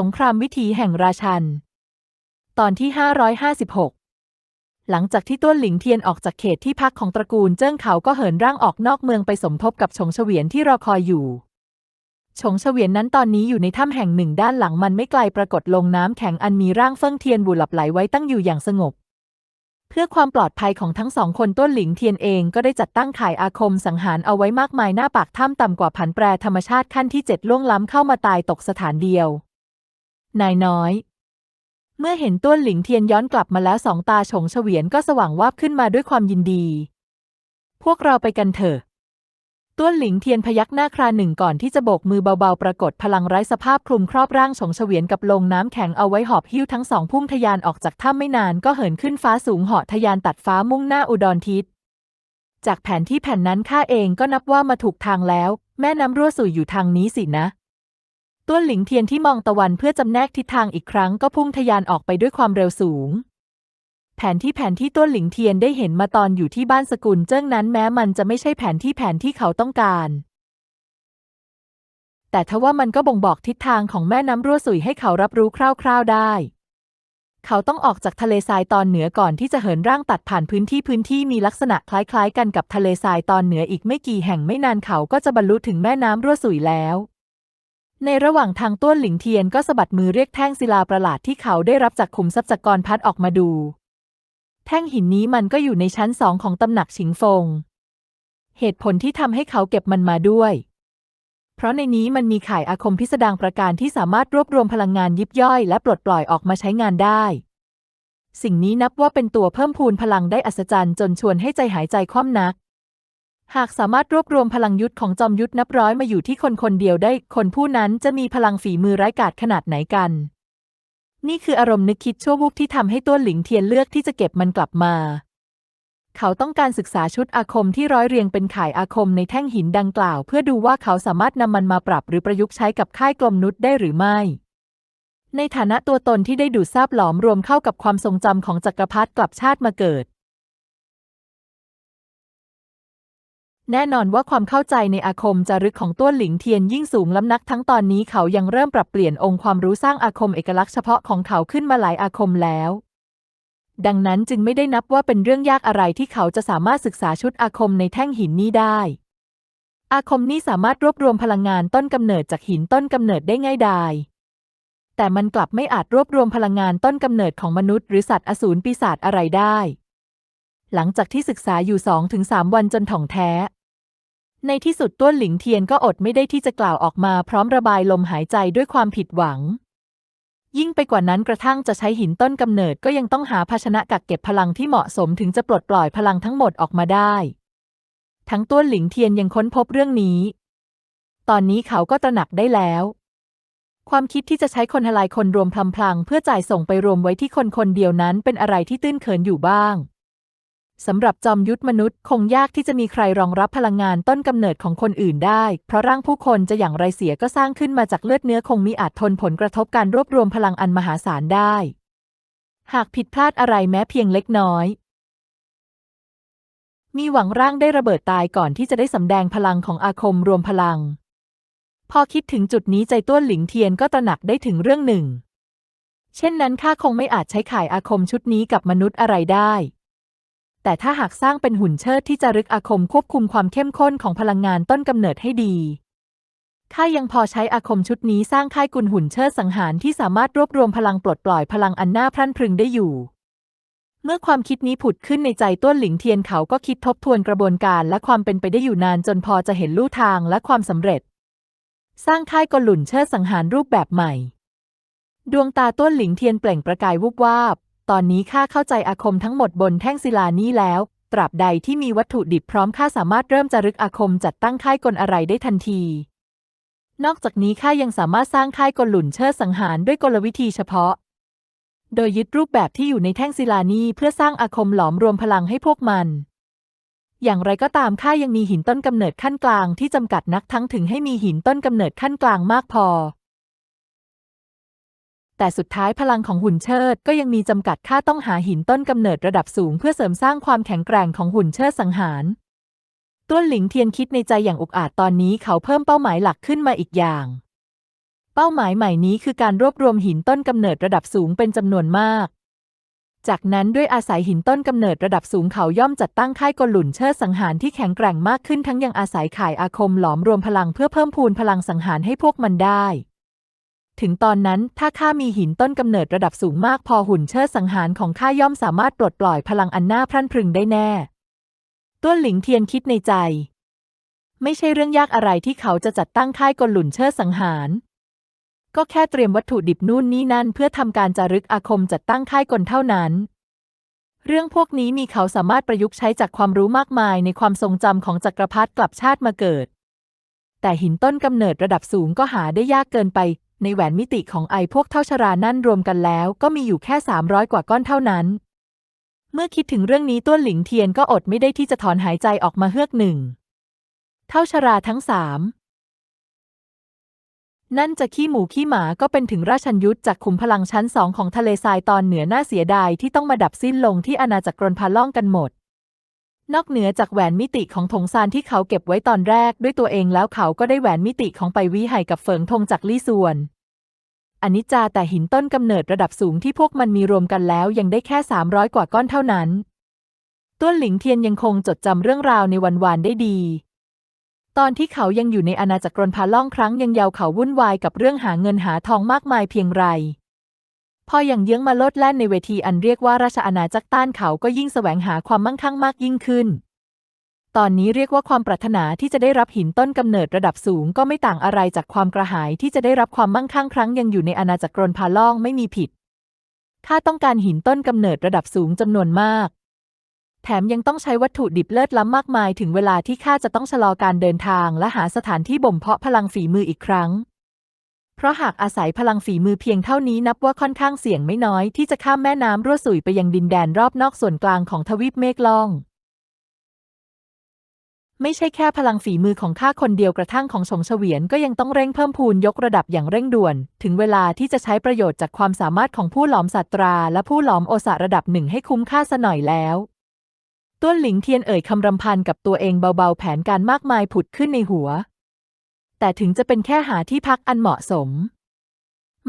สงครามวิถีแห่งราชัน ตอนที่ 556 หลังจากที่ต้วนหลิงเทียนออกจากเขตที่พักของตระกูลเจิ้งเขาก็เหินร่างออกนอกเมืองไปสมทบกับชงเฉวียนที่รอคอยอยู่ ชงเฉวียนนั้นตอนนี้อยู่ในถ้ำแห่งหนึ่งด้านหลังมันไม่ไกลปรากฏลงน้ำแข็งอันมีร่างเฟิ่งเทียนบูหลับไหลไว้ตั้งอยู่อย่างสงบ เพื่อความปลอดภัยของทั้งสองคนต้นหลิงเทียนเองก็ได้จัดตั้งข่ายอาคมสังหารเอาไว้มากมายหน้าปากถ้ำต่ำกว่าผันแปรธรรมชาติขั้นที่เจ็ดล่วงล้ำเข้ามาตายตกสถานเดียว นายน้อย เมื่อเห็นต้วนหลิงเทียนย้อนกลับมาแล้วสองตาฉงเฉวียนก็สว่างวาบขึ้นมาด้วยความยินดี พวกเราไปกันเถอะต้วนหลิงเทียนพยักหน้าคราหนึ่งก่อนที่จะโบกมือเบาๆ ปรากฏพลังไร้สภาพคลุมครอบร่างฉงเฉวียนกับลงน้ำแข็งเอาไว้หอบหิ้วทั้งสองพุ่งทะยานออกจากถ้ำไม่นานก็เหินขึ้นฟ้าสูงเหาะทะยานตัดฟ้ามุ่งหน้าอุดรทิศ จากแผนที่แผ่นนั้นข้าเองก็นับว่ามาถูกทางแล้ว แม่น้ำรั่วสู่อยู่ทางนี้สินะ ต้วนหลิงเทียนที่มองตะวันเพื่อจำแนกทิศทางอีกครั้งก็พุ่งทะยานออกไปด้วยความเร็วสูง แผนที่แผนที่ต้วนหลิงเทียนได้เห็นมาตอนอยู่ที่บ้านสกุลเจิ้งนั้นแม้มันจะไม่ใช่แผนที่แผนที่เขาต้องการ แต่ทว่ามันก็บ่งบอกทิศทางของแม่น้ำรั่วสุยให้เขารับรู้คร่าว ๆได้ เขาต้องออกจากทะเลทรายตอนเหนือก่อนที่จะเหินร่างตัดผ่านพื้นที่พื้นที่มีลักษณะคล้าย ๆ กันกับทะเลทรายตอนเหนืออีกไม่กี่แห่งไม่นานเขาก็จะบรรลุถึงแม่น้ำรั่วสุยแล้ว ในระหว่างทางต้วนหลิงเทียนก็สะบัดมือเรียกแท่งศิลาประหลาดที่เขาได้รับจากขุมทรัพย์จักรพัดออกมาดู แท่งหินนี้มันก็อยู่ในชั้นสองของตำหนักฉิงฟง เหตุผลที่ทำให้เขาเก็บมันมาด้วย เพราะในนี้มันมีข่ายอาคมพิสดารประการที่สามารถรวบรวมพลังงานยิบย่อยและปลดปล่อยออกมาใช้งานได้ สิ่งนี้นับว่าเป็นตัวเพิ่มพูนพลังได้อัศจรรย์จนชวนให้ใจหายใจคว่ำนัก หากสามารถรวบรวมพลังยุทธของจอมยุทธนับร้อยมาอยู่ที่คนคนเดียวได้ คนผู้นั้นจะมีพลังฝีมือร้ายกาจขนาดไหนกัน นี่คืออารมณ์นึกคิดชั่ววูบที่ทำให้ต้วหลิงเทียนเลือกที่จะเก็บมันกลับมา เขาต้องการศึกษาชุดอาคมที่ร้อยเรียงเป็นข่ายอาคมในแท่งหินดังกล่าว เพื่อดูว่าเขาสามารถนำมันมาปรับหรือประยุกต์ใช้กับค่ายกลมนุษย์ได้หรือไม่ในฐานะตัวตนที่ได้ดูดซาบหลอมรวมเข้ากับความทรงจำของจักรพรรดิกลับชาติมาเกิด แน่นอนว่าความเข้าใจในอาคมจารึกของต้วนหลิงเทียนยิ่งสูงล้ำนักทั้งตอนนี้เขายังเริ่มปรับเปลี่ยนองค์ความรู้สร้างอาคมเอกลักษณ์เฉพาะของเขาขึ้นมาหลายอาคมแล้ว ดังนั้นจึงไม่ได้นับว่าเป็นเรื่องยากอะไรที่เขาจะสามารถศึกษาชุดอาคมในแท่งหินนี้ได้ อาคมนี้สามารถรวบรวมพลังงานต้นกำเนิดจากหินต้นกำเนิดได้ง่ายดายแต่มันกลับไม่อาจรวบรวมพลังงานต้นกำเนิดของมนุษย์หรือสัตว์อสูรปีศาจอะไรได้ หลังจากที่ศึกษาอยู่สองถึงสามวันจนถ่องแท้ ในที่สุดต้วนหลิงเทียนก็อดไม่ได้ที่จะกล่าวออกมาพร้อมระบายลมหายใจด้วยความผิดหวัง ยิ่งไปกว่านั้นกระทั่งจะใช้หินต้นกำเนิดก็ยังต้องหาภาชนะกักเก็บพลังที่เหมาะสมถึงจะปลดปล่อยพลังทั้งหมดออกมาได้ ทั้งต้วนหลิงเทียนยังค้นพบเรื่องนี้ ตอนนี้เขาก็ตระหนักได้แล้ว ความคิดที่จะใช้คนทลายคนรวมพลำพลังเพื่อจ่ายส่งไปรวมไว้ที่คนคนเดียวนั้นเป็นอะไรที่ตื้นเขินอยู่บ้าง สำหรับจอมยุทธมนุษย์คงยากที่จะมีใครรองรับพลังงานต้นกำเนิดของคนอื่นได้ เพราะร่างผู้คนจะอย่างไรเสียก็สร้างขึ้นมาจากเลือดเนื้อคงมีอาจทนผลกระทบการรวบรวมพลังอันมหาศาลได้ หากผิดพลาดอะไรแม้เพียงเล็กน้อย มีหวังร่างได้ระเบิดตายก่อนที่จะได้สำแดงพลังของอาคมรวมพลัง พอคิดถึงจุดนี้ใจต้วนหลิงเทียนก็ตระหนักได้ถึงเรื่องหนึ่ง เช่นนั้นข้าคงไม่อาจใช้ข่ายอาคมชุดนี้กับมนุษย์อะไรได้ แต่ถ้าหากสร้างเป็นหุ่นเชิดที่จะรึกอาคมควบคุมความเข้มข้นของพลังงานต้นกำเนิดให้ดีข้ายังพอใช้อาคมชุดนี้สร้างค่ายกุลหุ่นเชิดสังหารที่สามารถรวบรวมพลังปลดปล่อยพลังอันน่าพรั่นพรึงได้อยู่ เมื่อความคิดนี้ผุดขึ้นในใจต้วนหลิงเทียนเขาก็คิดทบทวนกระบวนการและความเป็นไปได้อยู่นานจนพอจะเห็นลู่ทางและความสำเร็จ สร้างค่ายกุลหลุนเชิดสังหารรูปแบบใหม่ ดวงตาต้วนหลิงเทียนเปล่งประกายวุบวาบ ตอนนี้ข้าเข้าใจอาคมทั้งหมดบนแท่งศิลานี้แล้ว ตราบใดที่มีวัตถุดิบพร้อมข้าสามารถเริ่มจารึกอาคมจัดตั้งค่ายกลอะไรได้ทันที นอกจากนี้ข้ายังสามารถสร้างค่ายกลหลุนเชิดสังหารด้วยกลวิธีเฉพาะ โดยยึดรูปแบบที่อยู่ในแท่งศิลานี้เพื่อสร้างอาคมหลอมรวมพลังให้พวกมันอย่างไรก็ตามข้ายังมีหินต้นกำเนิดขั้นกลางที่จำกัดนักทั้งถึงให้มีหินต้นกำเนิดขั้นกลางมากพอ แต่สุดท้ายพลังของหุ่นเชิดก็ยังมีจำกัดข้าต้องหาหินต้นกำเนิดระดับสูงเพื่อเสริมสร้างความแข็งแกร่งของหุ่นเชิดสังหารต้วนหลิงเทียนคิดในใจอย่างอุกอาจตอนนี้เขาเพิ่มเป้าหมายหลักขึ้นมาอีกอย่าง เป้าหมายใหม่นี้คือการรวบรวมหินต้นกำเนิดระดับสูงเป็นจำนวนมาก จากนั้นด้วยอาศัยหินต้นกำเนิดระดับสูงเขาย่อมจัดตั้งค่ายกลหลุนเชิดสังหารที่แข็งแกร่งมากขึ้นทั้งยังอาศัยข่ายอาคมหลอมรวมพลังเพื่อเพิ่มพูนพลังสังหารให้พวกมันได้ ถึงตอนนั้นถ้าข้ามีหินต้นกำเนิดระดับสูงมากพอหุ่นเชิดสังหารของข้าย่อมสามารถปลดปล่อยพลังอันน่าพรั่นพรึงได้แน่ ต้วนหลิงเทียนคิดในใจ ไม่ใช่เรื่องยากอะไรที่เขาจะจัดตั้งค่ายกลหลุนเชิดสังหาร ก็แค่เตรียมวัตถุดิบนู่นนี่นั่นเพื่อทำการจารึกอาคมจัดตั้งค่ายกลเท่านั้น เรื่องพวกนี้มีเขาสามารถประยุกต์ใช้จากความรู้มากมายในความทรงจำของจักรพรรดิกลับชาติมาเกิด แต่หินต้นกำเนิดระดับสูงก็หาได้ยากเกินไปในแหวนมิติของไอพวกเท่าชรานั่นรวมกันแล้วก็มีอยู่แค่ 300 กว่าก้อนเท่านั้น เมื่อคิดถึงเรื่องนี้ต้วนหลิงเทียนก็อดไม่ได้ที่จะถอนหายใจออกมาเฮือกหนึ่ง เท่าชราทั้งสามนั่นจะขี้หมูขี้หมาก็เป็นถึงราชันยุทธจากขุมพลังชั้นสองของทะเลทรายตอนเหนือน่าเสียดายที่ต้องมาดับสิ้นลงที่อาณาจักรกรนพาล่องกันหมด นอกเหนือจากแหวนมิติของถงซานที่เขาเก็บไว้ตอนแรกด้วยตัวเองแล้วเขาก็ได้แหวนมิติของไปวิไห่กับเฟิงทงจากลี่ส่วนอนิจจาแต่หินต้นกำเนิดระดับสูงที่พวกมันมีรวมกันแล้วยังได้แค่ 300 กว่าก้อนเท่านั้น ต้วนหลิงเทียนยังคงจดจำเรื่องราวในวันวานได้ดี ตอนที่เขายังอยู่ในอาณาจักรรนพาล่องครั้งยังเยาวเขาวุ่นวายกับเรื่องหาเงินหาทองมากมายเพียงไร พออย่างเยื้องมาลดแล่นในเวทีอันเรียกว่าราชอาณาจักรต้านเขาก็ยิ่งแสวงหาความมั่งคั่งมากยิ่งขึ้น ตอนนี้เรียกว่าความปรารถนาที่จะได้รับหินต้นกำเนิดระดับสูงก็ไม่ต่างอะไรจากความกระหายที่จะได้รับความมั่งคั่งครั้งยังอยู่ในอาณาจักรกรนพาล่องไม่มีผิดข้าต้องการหินต้นกำเนิดระดับสูงจำนวนมาก แถมยังต้องใช้วัตถุดิบเลิศล้ำมากมายถึงเวลาที่ข้าจะต้องชะลอการเดินทางและหาสถานที่บ่มเพาะพลังฝีมืออีกครั้ง เพราะหากอาศัยพลังฝีมือเพียงเท่านี้นับว่าค่อนข้างเสี่ยงไม่น้อยที่จะข้ามแม่น้ำรั่วสุยไปยังดินแดนรอบนอกส่วนกลางของทวีปเมฆล่อง ไม่ใช่แค่พลังฝีมือของข้าคนเดียวกระทั่งของชงเฉวียนก็ยังต้องเร่งเพิ่มพูนยกระดับอย่างเร่งด่วน ถึงเวลาที่จะใช้ประโยชน์จากความสามารถของผู้หลอมสัตรา และผู้หลอมโอสะระดับหนึ่งให้คุ้มค่าซะหน่อยแล้วต้วนหลิงเทียนเอ่ยคำรำพันกับตัวเองเบาๆแผนการมากมายผุดขึ้นในหัว แต่ถึงจะเป็นแค่หาที่พักอันเหมาะสม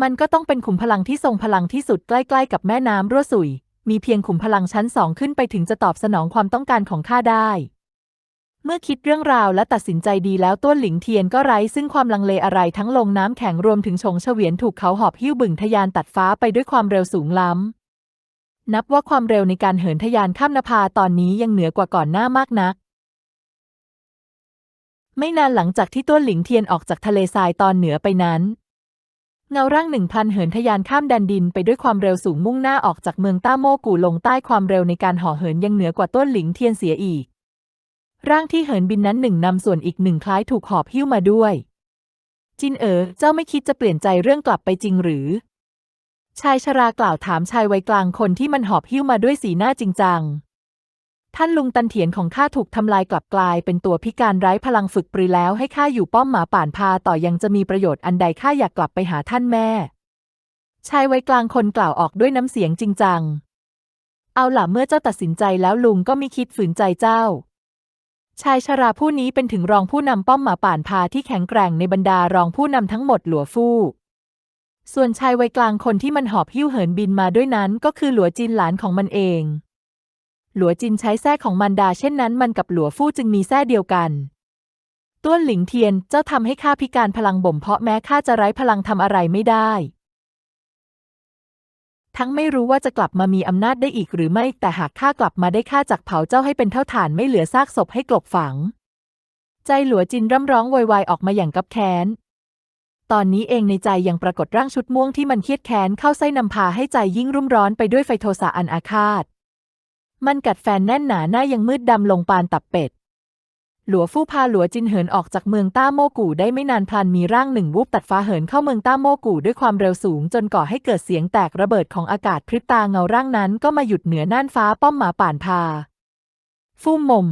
มันก็ต้องเป็นขุมพลังที่ทรงพลังที่สุดใกล้ๆกับแม่น้ำรั่วสุย มีเพียงขุมพลังชั้นสองขึ้นไปถึงจะตอบสนองความต้องการของข้าได้ เมื่อคิดเรื่องราวและตัดสินใจดีแล้วต้วนหลิงเทียนก็ไร้ซึ่งความลังเลอะไรทั้งลงน้ำแข็งรวมถึงชงเฉวียนถูกเขาหอบหิ้วบึ่งทะยานตัดฟ้าไปด้วยความเร็วสูงล้ำนับว่าความเร็วในการเหินทะยานข้ามนภาตอนนี้ยังเหนือกว่าก่อนหน้ามากนัก ไม่นานหลังจากที่ต้วนหลิงเทียนออกจากทะเลทรายตอนเหนือไปนั้น เงาร่างหนึ่งพันเหินทะยานข้ามแดนดินไปด้วยความเร็วสูงมุ่งหน้าออกจากเมืองต้าโมกูลงใต้ความเร็วในการห่อเหินยังเหนือกว่าต้นหลิงเทียนเสียอีก ร่างที่เหินบินนั้นหนึ่งนำส่วนอีกหนึ่งคล้ายถูกหอบหิ้วมาด้วย จินเอ๋อเจ้าไม่คิดจะเปลี่ยนใจเรื่องกลับไปจริงหรือ ชายชรากล่าวถามชายวัยกลางคนที่มันหอบหิ้วมาด้วยสีหน้าจริงจัง ท่านลุงตันเถียนของข้าถูกทำลายกลับกลาย เป็นตัวพิการไร้พลังฝึกปรือแล้วให้ข้าอยู่ป้อมหมาป่านพาต่อยังจะมีประโยชน์อันใดข้าอยากกลับไปหาท่านแม่ ชายไวัยกลางคนกล่าวออกด้วยน้ำเสียงจริงจัง เอาล่ะเมื่อเจ้าตัดสินใจแล้วลุงก็ไม่คิดฝืนใจเจ้า ชายชราผู้นี้เป็นถึงรองผู้นำป้อมหมาป่านพาที่แข็งแกร่งในบรรดารองผู้นำทั้งหมดหลัวฟู่ส่วนชายวัยกลางคนที่มันหอบหิ้วเหินบินมาด้วยนั้นก็คือหลัวจินหลานของมันเอง หลัวจินใช้แส้ของมันดาเช่นนั้นมันกับหลัวฟู่จึงมีแส้เดียวกันต้วนหลิงเทียนเจ้าทำให้ข้าพิการพลังบ่มเพาะแม้ข้าจะไร้พลังทำอะไรไม่ได้ ทั้งไม่รู้ว่าจะกลับมามีอำนาจได้อีกหรือไม่ แต่หากข้ากลับมาได้ข้าจักเผาเจ้าให้เป็นเท่าฐานไม่เหลือซากศพให้กลบฝัง ใจหลัวจินร่ำร้องโวยวายออกมาอย่างกับแค้น ตอนนี้เองในใจยังปรากฏร่างชุดม่วงที่มันเครียดแค้นเข้าไส้นำพาให้ใจยิ่งรุ่มร้อนไปด้วยไฟโทสะอันอาฆาต มันกัดแฟนแน่นหนาหน้ายังมืดดำลงปานตับเป็ด หลัวฟู่พาหลัวจินเหินออกจากเมืองต้าโมกูได้ไม่นานพลันมีร่างหนึ่งวูบตัดฟ้าเหินเข้าเมืองต้าโมกูด้วยความเร็วสูงจนก่อให้เกิดเสียงแตกระเบิดของอากาศพริบตาเงาร่างนั้นก็มาหยุดเหนือน่านฟ้าป้อมหมาป่านพา ฟู่มม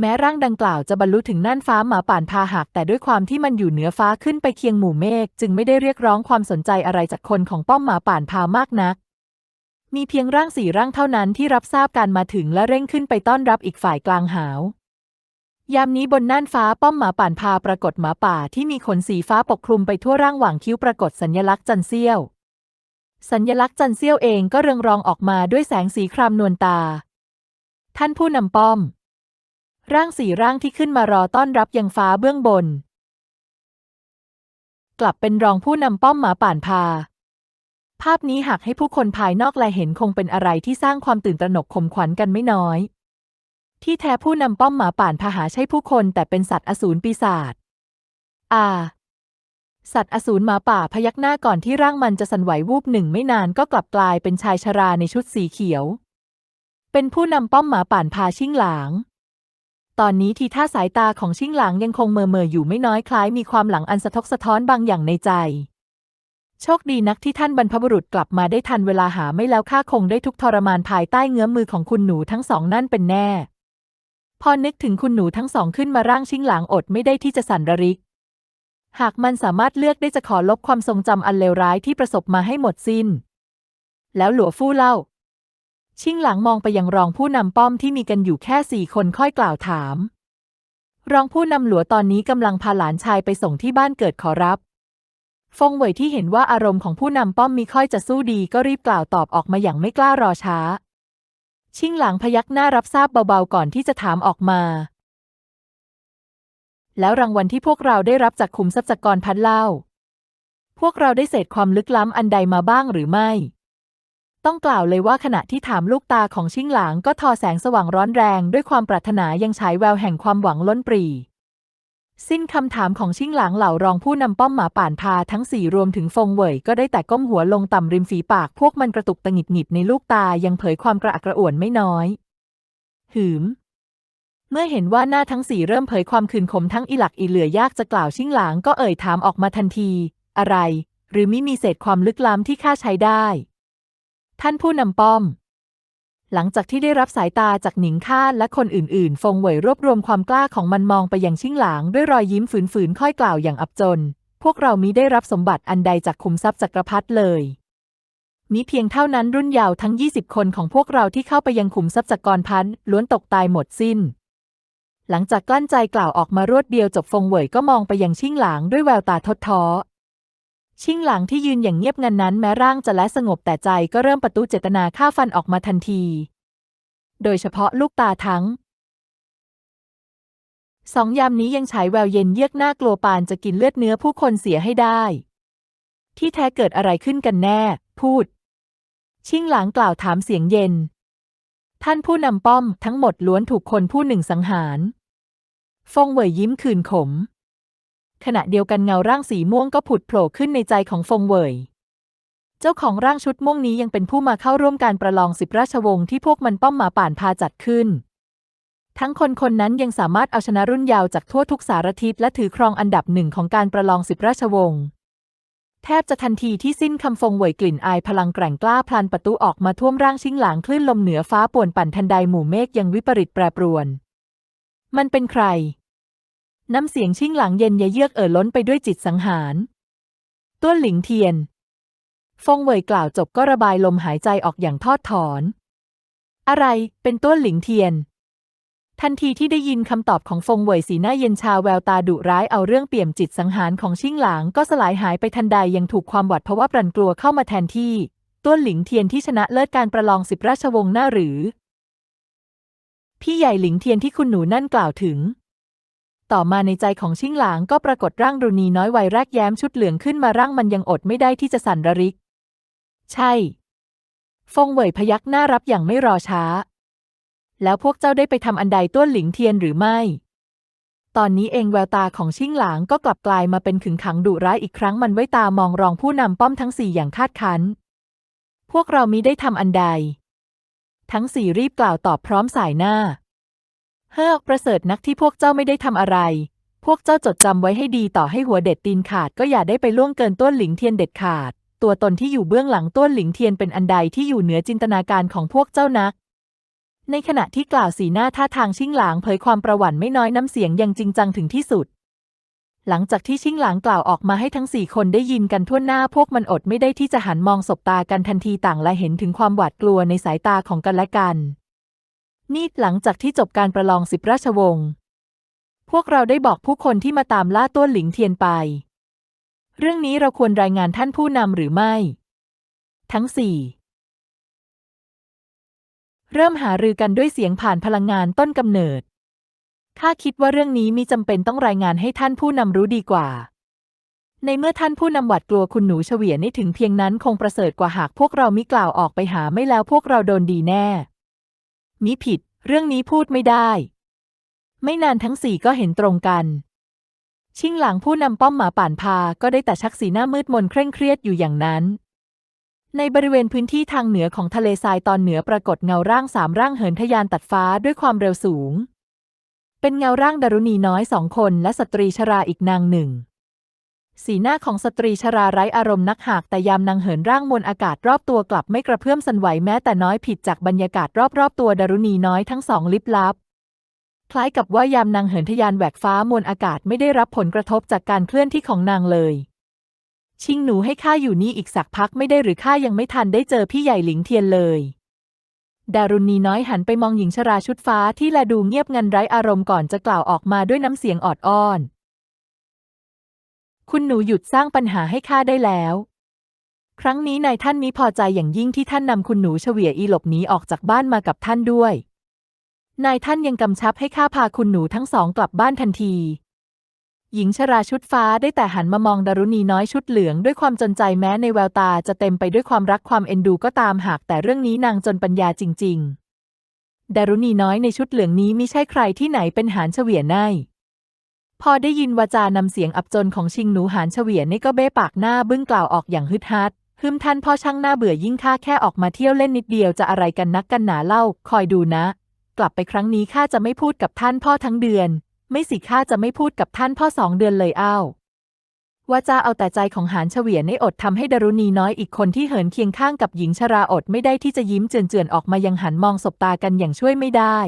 แม้ร่างดังกล่าวจะบรรลุถึงน่านฟ้าหมาป่านพาหักแต่ด้วยความที่มันอยู่เหนือฟ้าขึ้นไปเคียงหมู่เมฆจึงไม่ได้เรียกร้องความสนใจอะไรจากคนของป้อมหมาป่านพามากนัก มีเพียงร่างสี่ร่างเท่านั้นที่รับทราบการมาถึงและเร่งขึ้นไปต้อนรับอีกฝ่ายกลางหาว ยามนี้บนน่านฟ้าป้อมหมาป่านพาปรากฏหมาป่าที่มีขนสีฟ้าปกคลุมไปทั่วร่างหว่างคิ้วปรากฏสัญลักษณ์จันเซียว สัญลักษณ์จันเซียวเองก็เรืองรองออกมาด้วยแสงสีครามนวลตา ท่านผู้นำป้อม ร่างสี่ร่างที่ขึ้นมารอต้อนรับยังฟ้าเบื้องบน กลับเป็นรองผู้นำป้อมหมาป่านพา ภาพนี้หากให้ผู้คนภายนอกแลเห็นคงเป็นอะไรที่สร้างความตื่นตระหนกขมขวัญกันไม่น้อย ที่แท้ผู้นำป้อมหมาป่านพาหาใช่ผู้คนแต่เป็นสัตว์อสูรปีศาจอ่าสัตว์อสูรหมาป่าพยักหน้าก่อนที่ร่างมันจะสั่นไหววูบหนึ่งไม่นานก็กลับกลายเป็นชายชราในชุดสีเขียว เป็นผู้นำป้อมหมาป่านพาชิ่งหลาง ตอนนี้ทีท่าสายตาของชิ่งหลางยังคงเมอเมออยู่ไม่น้อยคล้ายมีความหลังอันสะทกสะท้อนบางอย่างในใจ โชคดีนักที่ท่านบรรพบุรุษกลับมาได้ทันเวลาหาไม่แล้วข้าคงได้ทุกทรมานภายใต้เงื้อมมือของคุณหนูทั้งสองนั่นเป็นแน่ พอนึกถึงคุณหนูทั้งสองขึ้นมาร่างชิงหลางอดไม่ได้ที่จะสั่นระริก หากมันสามารถเลือกได้จะขอลบความทรงจำอันเลวร้ายที่ประสบมาให้หมดสิ้น แล้วหลัวฟู่เล่า ชิงหลังมองไปยังรองผู้นำป้อมที่มีกันอยู่แค่สี่คนค่อยกล่าวถาม รองผู้นำหลัวตอนนี้กำลังพาหลานชายไปส่งที่บ้านเกิดขอรับ ฟงเหวยที่เห็นว่าอารมณ์ของผู้นำป้อมมีค่อยจะสู้ดีก็รีบกล่าวตอบออกมาอย่างไม่กล้ารอช้า ชิงหลังพยักหน้ารับทราบเบาๆก่อนที่จะถามออกมา แล้วรางวัลที่พวกเราได้รับจากขุมทรัพย์จากกรพันเล่า พวกเราได้เศษความลึกล้ำอันใดมาบ้างหรือไม่ ต้องกล่าวเลยว่าขณะที่ถามลูกตาของชิงหลางก็ทอแสงสว่างร้อนแรงด้วยความปรารถนายังฉายแววแห่งความหวังล้นปรี สิ้นคำถามของชิงหลางเหล่ารองผู้นำป้อมหมาป่านพาทั้งสี่รวมถึงฟงเหวยก็ได้แต่ก้มหัวลงต่ำริมฝีปาก พวกมันกระตุกตะหงิดหงิดในลูกตายังเผยความกระอักกระอ่วนไม่น้อย หืม เมื่อเห็นว่าหน้าทั้งสี่เริ่มเผยความคืนขมทั้งอีหลักอีเหลือยากจะกล่าวชิงหลางก็เอ่ยถามออกมาทันที อะไร หรือมิมีเศษความลึกล้ำที่ข้าใช้ได้ ท่านผู้นำป้อม หลังจากที่ได้รับสายตาจากหนิงค่าและคนอื่นๆ ฟงเหวยรวบรวมความกล้าของมันมองไปยังชิงหลางด้วยรอยยิ้มฝืนๆ ค่อยกล่าวอย่างอับจน พวกเรามิได้รับสมบัติอันใดจากคุมทรัพย์จักรพรรดิเลยมิเพียงเท่านั้นรุ่นยาวทั้ง 20 คนของพวกเราที่เข้าไปยังขุมทรัพย์จักรพันล้วนตกตายหมดสิ้น หลังจากกลั้นใจกล่าวออกมารวดเดียวจบฟงเหวยก็มองไปยังชิงหลางด้วยแววตาทดท้อ ชิงหลังที่ยืนอย่างเงียบงันนั้นแม้ร่างจะและสงบแต่ใจก็เริ่มประตูเจตนาฆ่าฟันออกมาทันที โดยเฉพาะลูกตาทั้ง สองยามนี้ยังฉายแววเย็นเยือกหน้ากลัวปานจะกินเลือดเนื้อผู้คนเสียให้ได้ ที่แท้เกิดอะไรขึ้นกันแน่ พูด ชิงหลางกล่าวถามเสียงเย็น ท่านผู้นำป้อมทั้งหมดล้วนถูกคนผู้หนึ่งสังหาร ฟงเหวยยิ้มคืนขม ขณะเดียวกันเงาร่างสีม่วงก็ผุดโผล่ขึ้นในใจของฟงเวยเจ้าของร่างชุดม่วงนี้ยังเป็นผู้มาเข้าร่วมการประลองสิบราชวงศ์ที่พวกมันป้อมหมาป่านพาจัดขึ้น ทั้งคนคนนั้นยังสามารถเอาชนะรุ่นยาวจากทั่วทุกสารทิศและถือครองอันดับหนึ่งของการประลองสิบราชวงศ์แทบจะทันทีที่สิ้นคำฟงเวยกลิ่นอายพลังแกร่งกล้าพลันประตูออกมาท่วมร่างชิงหลางคลื่นลมเหนือฟ้าป่วนปั่นทันใดหมู่เมฆยังวิปริตแปรปรวน มันเป็นใคร น้ำเสียงชิงหลังเย็นยะเยือกเอ่อล้นไปด้วยจิตสังหารต้วนหลิงเทียน ฟงเวยกล่าวจบก็ระบายลมหายใจออกอย่างทอดถอน อะไรเป็นต้วนหลิงเทียน ทันทีที่ได้ยินคำตอบของฟงเวยสีหน้าเย็นชาแววตาดุร้ายเอาเรื่องเปี่ยมจิตสังหารของชิงหลางก็สลายหายไปทันใดยังถูกความหวาดผวาปรันกลัวเข้ามาแทนที่ต้วนหลิงเทียนที่ชนะเลิศการประลองสิบราชวงศ์หน้าหรือ พี่ใหญ่หลิงเทียนที่คุณหนูนั่นกล่าวถึง ต่อมาในใจของชิงหลางก็ปรากฏร่างรุณีน้อยวัยแรกแย้มชุดเหลืองขึ้นมาร่างมันยังอดไม่ได้ที่จะสั่นระริก ใช่ ฟงเหวยพยักหน้ารับอย่างไม่รอช้า แล้วพวกเจ้าได้ไปทำอันใดต้วนหลิงเทียนหรือไม่ ตอนนี้เองแววตาของชิงหลางก็กลับกลายมาเป็นขึงขังดุร้ายอีกครั้งมันไว้ตามองรองผู้นำป้อมทั้งสี่อย่างคาดคั้น พวกเรามิได้ทำอันใด ทั้งสี่รีบกล่าวตอบพร้อมสายหน้า เฮ้อประเสริฐนักที่พวกเจ้าไม่ได้ทำอะไร พวกเจ้าจดจำไว้ให้ดีต่อให้หัวเด็ดตีนขาดก็อย่าได้ไปล่วงเกินต้วนหลิงเทียนเด็ดขาด ตัวตนที่อยู่เบื้องหลังต้วนหลิงเทียนเป็นอันใดที่อยู่เหนือจินตนาการของพวกเจ้านัก ในขณะที่กล่าวสีหน้าท่าทางชิ่งหลางเผยความประวั่นไม่น้อยน้ำเสียงยังจริงจังถึงที่สุด หลังจากที่ชิ่งหลางกล่าวออกมาให้ทั้งสี่คนได้ยินกันทั่วหน้าพวกมันอดไม่ได้ที่จะหันมองสบตากันทันทีต่างและเห็นถึงความหวาดกลัวในสายตาของกันและกัน นี่หลังจากที่จบการประลองสิบราชวงศ์พวกเราได้บอกผู้คนที่มาตามล่าต้วนหลิงเทียนไป เรื่องนี้เราควรรายงานท่านผู้นำหรือไม่ ทั้งสี่เริ่มหารือกันด้วยเสียงผ่านพลังงานต้นกำเนิด ข้าคิดว่าเรื่องนี้มีจำเป็นต้องรายงานให้ท่านผู้นำรู้ดีกว่า ในเมื่อท่านผู้นำหวัดกลัวคุณหนูเฉวียนนี่ถึงเพียงนั้นคงประเสริฐกว่าหากพวกเรามิกล่าวออกไปหาไม่แล้วพวกเราโดนดีแน่ มิผิด เรื่องนี้พูดไม่ได้ ไม่นานทั้งสี่ก็เห็นตรงกัน ชิงหลังผู้นำป้อมหมาป่านพาก็ได้แต่ชักสีหน้ามืดมนเคร่งเครียดอยู่อย่างนั้น ในบริเวณพื้นที่ทางเหนือของทะเลทรายตอนเหนือปรากฏเงาร่างสามร่างเหินทะยานตัดฟ้าด้วยความเร็วสูง เป็นเงาร่างดารุณีน้อยสองคนและสตรีชราอีกนางหนึ่ง สีหน้าของสตรีชราไร้อารมณ์นักหากแต่ยามนางเหินร่างมวลอากาศรอบตัวกลับไม่กระเพื่อมสันไหวแม้แต่น้อยผิดจากบรรยากาศรอบๆตัวดารุณีน้อยทั้งสองลิบลับ คล้ายกับว่ายามนางเหินทะยานแหวกฟ้ามวลอากาศไม่ได้รับผลกระทบจากการเคลื่อนที่ของนางเลย ชิงหนูให้ข้าอยู่นี่อีกสักพักไม่ได้หรือข้ายังไม่ทันได้เจอพี่ใหญ่หลิงเทียนเลยดารุณีน้อยหันไปมองหญิงชราชุดฟ้าที่แลดูเงียบงันไร้อารมณ์ก่อนจะกล่าวออกมาด้วยน้ำเสียงออดอ้อน คุณหนูหยุดสร้างปัญหาให้ข้าได้แล้ว ครั้งนี้นายท่านมิพอใจอย่างยิ่งที่ท่านนำคุณหนูเฉวียอีหลบหนีออกจากบ้านมากับท่านด้วย นายท่านยังกำชับให้ข้าพาคุณหนูทั้งสองกลับบ้านทันที หญิงชราชุดฟ้าได้แต่หันมามองดารุณีน้อยชุดเหลืองด้วยความจนใจแม้ในแววตาจะเต็มไปด้วยความรักความเอ็นดูก็ตามหากแต่เรื่องนี้นางจนปัญญาจริง ๆดารุณีน้อยในชุดเหลืองนี้ไม่ใช่ใครที่ไหนเป็นหานเฉวียนไน พอได้ยินวาจานำเสียงอับจนของชิงหนูหานเฉวียนนี่ก็เบ้ปากหน้าบึ้งกล่าวออกอย่างฮึดฮัดฮึมท่านพ่อช่างหน้าเบื่อยิ่งข้าแค่ออกมาเที่ยวเล่นนิดเดียวจะอะไรกันนักกันหนาเล่า คอยดูนะ กลับไปครั้งนี้ข้าจะไม่พูดกับท่านพ่อทั้งเดือน ไม่สิข้าจะไม่พูดกับท่านพ่อสองเดือนเลยอ้าววาจาเอาแต่ใจของหานเฉวียนในอดทำให้ดารุณีน้อยอีกคนที่เหินเคียงข้างกับหญิงชราอดไม่ได้ที่จะยิ้มเจือนๆออกมายังหันมองสบตากันอย่างช่วยไม่ได้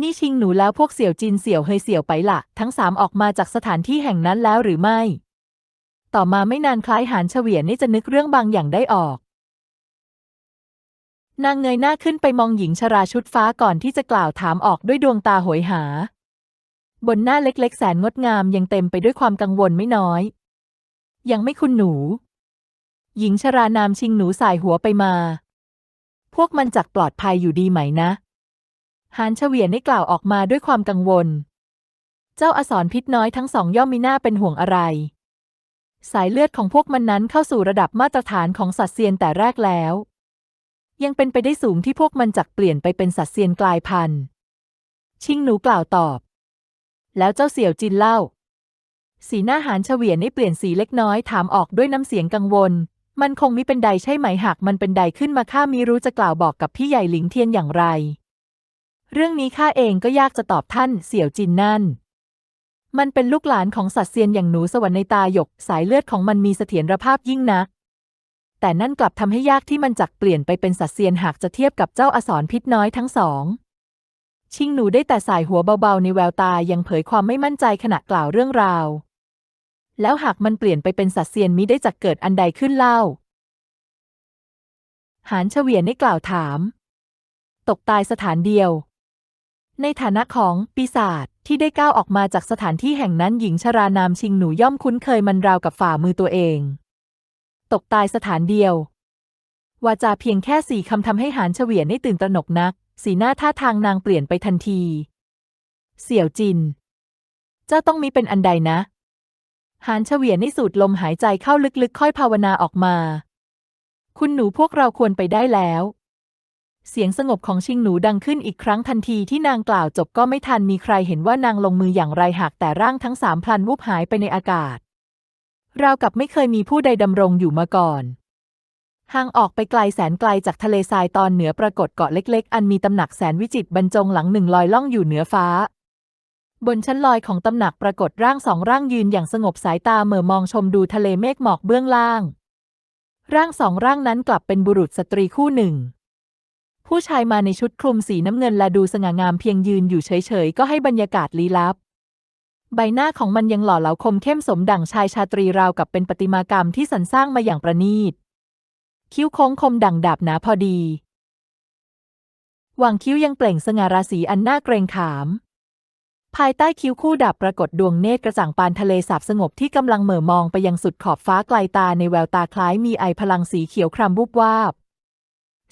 นี่ชิงหนูแล้วพวกเสี่ยวจินเสี่ยวเฮยเสี่ยวไปละทั้งสามออกมาจากสถานที่แห่งนั้นแล้วหรือไม่ ต่อมาไม่นานคล้ายหานเฉวียนนี่จะนึกเรื่องบางอย่างได้ออก นางเงยหน้าขึ้นไปมองหญิงชราชุดฟ้าก่อนที่จะกล่าวถามออกด้วยดวงตาโหยหา บนหน้าเล็กๆ แสนงดงามยังเต็มไปด้วยความกังวลไม่น้อย ยังไม่คุณหนู หญิงชรานามชิงหนูสายหัวไปมา พวกมันจักปลอดภัยอยู่ดีไหมนะ หานเฉวียนได้กล่าวออกมาด้วยความกังวล เจ้าอสรพิษน้อยทั้งสองย่อมมีหน้าเป็นห่วงอะไร สายเลือดของพวกมันนั้นเข้าสู่ระดับมาตรฐานของสัตว์เซียนแต่แรกแล้ว ยังเป็นไปได้สูงที่พวกมันจักเปลี่ยนไปเป็นสัตว์เซียนกลายพันธุ์ ชิงหนูกล่าวตอบ แล้วเจ้าเสี่ยวจินเล่า สีหน้าหานเฉวียนได้เปลี่ยนสีเล็กน้อยถามออกด้วยน้ำเสียงกังวล มันคงมิเป็นใดใช่ไหมหากมันเป็นใดขึ้นมาข้ามิรู้จะกล่าวบอกกับพี่ใหญ่หลิงเทียนอย่างไร เรื่องนี้ข้าเองก็ยากจะตอบท่านเสี่ยวจินนั่น มันเป็นลูกหลานของสัตว์เซียนอย่างหนูสวรรค์ในตาหยก สายเลือดของมันมีเสถียรภาพยิ่งนัก แต่นั่นกลับทำให้ยากที่มันจักเปลี่ยนไปเป็นสัตว์เซียนหากจะเทียบกับเจ้าอสรพิษน้อยทั้งสอง ชิงหนูได้แต่สายหัวเบาๆในแววตายังเผยความไม่มั่นใจขณะกล่าวเรื่องราว แล้วหากมันเปลี่ยนไปเป็นสัตว์เซียนมิได้จักเกิดอันใดขึ้นเล่า หานเฉวียนได้กล่าวถาม ตกตายสถานเดียว ในฐานะของปีศาจที่ได้ก้าวออกมาจากสถานที่แห่งนั้นหญิงชรานามชิงหนูย่อมคุ้นเคยมันราวกับฝ่ามือตัวเอง ตกตายสถานเดียว วาจาเพียงแค่สี่คำทำให้หานเฉวียนได้ตื่นตระหนกนัก สีหน้าท่าทางนางเปลี่ยนไปทันที เสี่ยวจิน เจ้าต้องมีเป็นอันใดนะ หานเฉวียนได้สูดลมหายใจเข้าลึกๆ ค่อยภาวนาออกมา คุณหนูพวกเราควรไปได้แล้ว เสียงสงบของชิงหนูดังขึ้นอีกครั้งทันทีที่นางกล่าวจบก็ไม่ทันมีใครเห็นว่านางลงมืออย่างไรหากแต่ร่างทั้งสามพลันวุบหายไปในอากาศ ราวกับไม่เคยมีผู้ใดดำรงอยู่มาก่อนห่างออกไปไกลแสนไกลจากทะเลทรายตอนเหนือปรากฏเกาะเล็ก ๆ อันมีตำหนักแสนวิจิตรบรรจงหลังหนึ่งลอยล่องอยู่เหนือฟ้า บนชั้นลอยของตำหนักปรากฏร่างสองร่างยืนอย่างสงบสายตาเหม่อมองชมดูทะเลเมฆหมอกเบื้องล่าง ร่างสองร่างนั้นกลับเป็นบุรุษสตรีคู่หนึ่ง ผู้ชายมาในชุดคลุมสีน้ำเงินและดูสง่างามเพียงยืนอยู่เฉยๆ ก็ให้บรรยากาศลี้ลับ ใบหน้าของมันยังหล่อเหลาคมเข้มสมดั่งชายชาตรีราวกับเป็นประติมากรรมที่สรรสร้างมาอย่างประณีต คิ้วโค้งคมดั่งดาบหนาพอดีหว่างคิ้วยังเปล่งสง่าราศีอันน่าเกรงขาม ภายใต้คิ้วคู่ดับปรากฏดวงเนตรกระจ่างปานทะเลสาบสงบที่กำลังเหม่อมองไปยังสุดขอบฟ้าไกลตาในแววตาคล้ายมีไอพลังสีเขียวครามวุบวาบ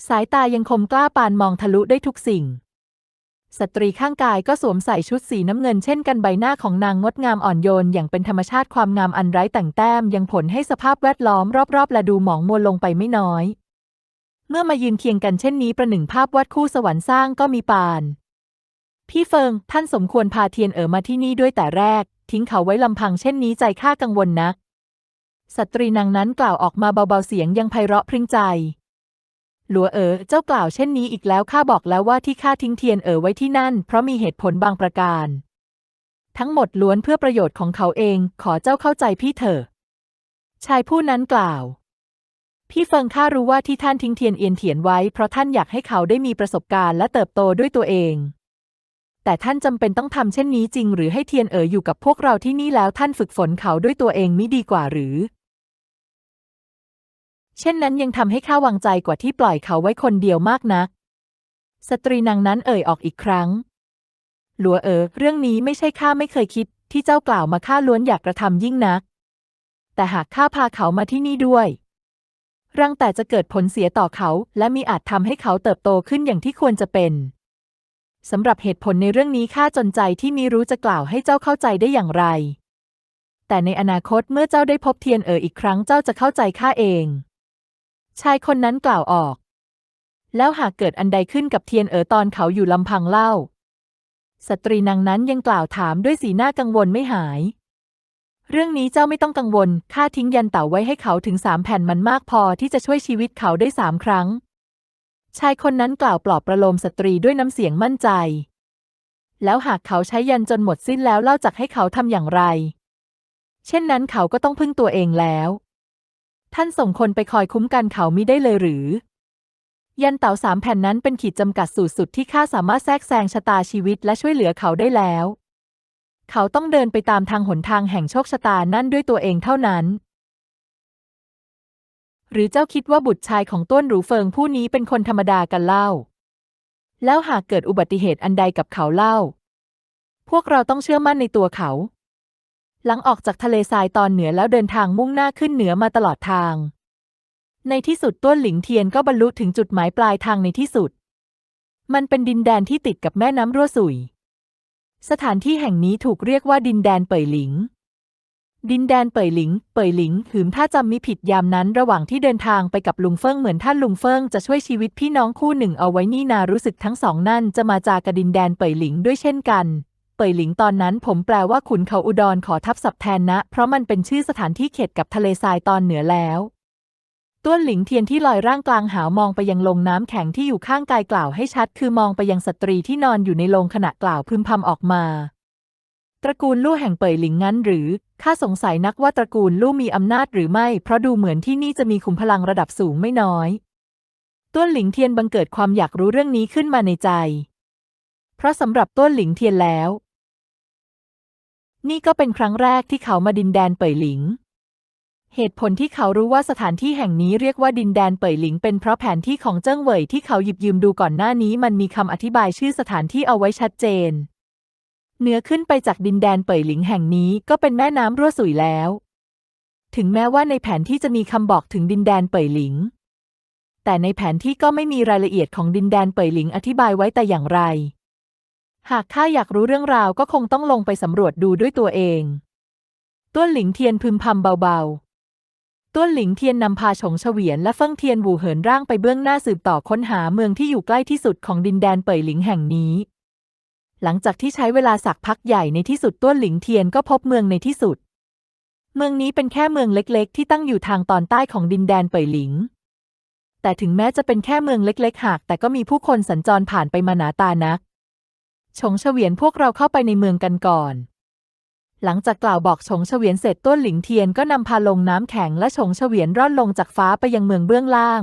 สายตายังคมกล้าปานมองทะลุได้ทุกสิ่ง สตรีข้างกายก็สวมใส่ชุดสีน้ำเงินเช่นกันใบหน้าของนางงดงามอ่อนโยน อย่างเป็นธรรมชาติความงามอันไร้แต่งแต้มยังผลให้สภาพแวดล้อมรอบๆและดูหมองมัวลงไปไม่น้อย เมื่อมายืนเคียงกันเช่นนี้ประหนึ่งภาพวาดคู่สวรรค์สร้างก็มีปาน พี่เฟิง ท่านสมควรพาเทียนเอ๋อมาที่นี่ด้วยแต่แรก ทิ้งเขาไว้ลำพังเช่นนี้ใจข้ากังวลนักสตรีนางนั้นกล่าวออกมาเบาๆเสียงยังไพเราะพริ้งใจ หลัวเอ๋อเจ้ากล่าวเช่นนี้อีกแล้วข้าบอกแล้วว่าที่ข้าทิ้งเทียนเอ๋อไว้ที่นั่น เพราะมีเหตุผลบางประการ ทั้งหมดล้วนเพื่อประโยชน์ของเขาเอง ขอเจ้าเข้าใจพี่เถอะชายผู้นั้นกล่าว พี่เฟิงข้ารู้ว่าที่ท่านทิ้งเทียนเอียนเถียนไว้ เพราะท่านอยากให้เขาได้มีประสบการณ์และเติบโตด้วยตัวเอง แต่ท่านจำเป็นต้องทำเช่นนี้จริง หรือให้เทียนเอ๋ออยู่กับพวกเราที่นี่แล้วท่านฝึกฝนเขาด้วยตัวเองมิดีกว่าหรือ เช่นนั้นยังทำให้ข้าวางใจกว่าที่ปล่อยเขาไว้คนเดียวมากนัก สตรีนางนั้นเอ่ยออกอีกครั้ง หลัวเอ๋อเรื่องนี้ไม่ใช่ข้าไม่เคยคิด ที่เจ้ากล่าวมาข้าล้วนอยากกระทำยิ่งนัก แต่หากข้าพาเขามาที่นี่ด้วย รังแต่จะเกิดผลเสียต่อเขา และมีอาจทำให้เขาเติบโตขึ้นอย่างที่ควรจะเป็นสำหรับเหตุผลในเรื่องนี้ข้าจนใจที่มีรู้จะกล่าวให้เจ้าเข้าใจได้อย่างไร แต่ในอนาคตเมื่อเจ้าได้พบเทียนเอ๋ออีกครั้งเจ้าจะเข้าใจข้าเอง ชายคนนั้นกล่าวออก แล้วหากเกิดอันใดขึ้นกับเทียนเอ๋อตอนเขาอยู่ลำพังเล่า สตรีนางนั้นยังกล่าวถามด้วยสีหน้ากังวลไม่หาย เรื่องนี้เจ้าไม่ต้องกังวล ข้าทิ้งยันเต่าไว้ให้เขาถึงสามแผ่นมันมากพอที่จะช่วยชีวิตเขาได้สามครั้ง ชายคนนั้นกล่าวปลอบประโลมสตรีด้วยน้ำเสียงมั่นใจ แล้วหากเขาใช้ยันจนหมดสิ้นแล้วเล่าจักให้เขาทำอย่างไร เช่นนั้นเขาก็ต้องพึ่งตัวเองแล้ว ท่านส่งคนไปคอยคุ้มกันเขามิได้เลยหรือ ยันเต่าสามแผ่นนั้นเป็นขีดจำกัดสูตรสุดที่ข้าสามารถแทรกแซงชะตาชีวิตและช่วยเหลือเขาได้แล้ว เขาต้องเดินไปตามทางหนทางแห่งโชคชะตานั่นด้วยตัวเองเท่านั้น หรือเจ้าคิดว่าบุตรชายของต้วนหรูเฟิงผู้นี้เป็นคนธรรมดากันเล่า แล้วหากเกิดอุบัติเหตุอันใดกับเขาเล่า พวกเราต้องเชื่อมั่นในตัวเขา หลังออกจากทะเลทรายตอนเหนือแล้วเดินทางมุ่งหน้าขึ้นเหนือมาตลอดทาง ในที่สุดต้วนหลิงเทียนก็บรรลุถึงจุดหมายปลายทางในที่สุด มันเป็นดินแดนที่ติดกับแม่น้ำรั่วสุย สถานที่แห่งนี้ถูกเรียกว่าดินแดนเป่ยหลิง ดินแดนเป่ยหลิง เป่ยหลิงหืมถ้าจำมิผิดยามนั้นระหว่างที่เดินทางไปกับลุงเฟิงเหมือนท่านลุงเฟิงจะช่วยชีวิตพี่น้องคู่หนึ่งเอาไว้นี่นารู้สึกทั้งสองนั่นจะมาจากดินแดนเป่ยหลิงด้วยเช่นกัน เป่ยหลิงตอนนั้นผมแปลว่าขุนเขาอุดรขอทับศัพท์แทนนะ เพราะมันเป็นชื่อสถานที่เขตกับทะเลทรายตอนเหนือแล้วต้วนหลิงเทียนที่ลอยร่างกลางหาวมองไปยังลงน้ำแข็งที่อยู่ข้างกายกล่าวให้ชัด คือมองไปยังสตรีที่นอนอยู่ในโรงขณะกล่าวพึมพำออกมา ตระกูลลู่แห่งเป่ยหลิงงั้นหรือข้าสงสัยนักว่าตระกูลลู่มีอำนาจหรือไม่ เพราะดูเหมือนที่นี่จะมีขุมพลังระดับสูงไม่น้อยต้วนหลิงเทียนบังเกิดความอยากรู้เรื่องนี้ขึ้นมาในใจ เพราะสำหรับต้วนหลิงเทียนแล้ว นี่ก็เป็นครั้งแรกที่เขามาดินแดนเป่ยหลิง เหตุผลที่เขารู้ว่าสถานที่แห่งนี้เรียกว่าดินแดนเป่ยหลิง เป็นเพราะแผนที่ของเจิ้งเหวยที่เขาหยิบยืมดูก่อนหน้านี้ มันมีคำอธิบายชื่อสถานที่เอาไว้ชัดเจน เหนือขึ้นไปจากดินแดนเป่ยหลิงแห่งนี้ก็เป็นแม่น้ำรั่วสุยแล้ว ถึงแม้ว่าในแผนที่จะมีคำบอกถึงดินแดนเป่ยหลิง แต่ในแผนที่ก็ไม่มีรายละเอียดของดินแดนเป่ยหลิงอธิบายไว้แต่อย่างไร หากข้าอยากรู้เรื่องราวก็คงต้องลงไปสำรวจดูด้วยตัวเองต้วนหลิงเทียนพึมพำเบาๆต้วนหลิงเทียนนำพาฉงเฉวียนและเฟิ่งเทียนหูเหินร่างไปเบื้องหน้าสืบต่อค้นหาเมืองที่อยู่ใกล้ที่สุดของดินแดนเป่ยหลิงแห่งนี้ หลังจากที่ใช้เวลาสักพักใหญ่ในที่สุดต้วนหลิงเทียนก็พบเมืองในที่สุด เมืองนี้เป็นแค่เมืองเล็กๆ ที่ตั้งอยู่ทางตอนใต้ของดินแดนเป่ยหลิง แต่ถึงแม้จะเป็นแค่เมืองเล็ก ๆ หาก แต่ก็มีผู้คนสัญจรผ่านไปมาหนาตานัก ฉงเฉวียนพวกเราเข้าไปในเมืองกันก่อน หลังจากกล่าวบอกฉงเฉวียนเสร็จต้นหลิงเทียนก็นำพาลงน้ำแข็งและฉงเฉวียนร่อนลงจากฟ้าไปยังเมืองเบื้องล่าง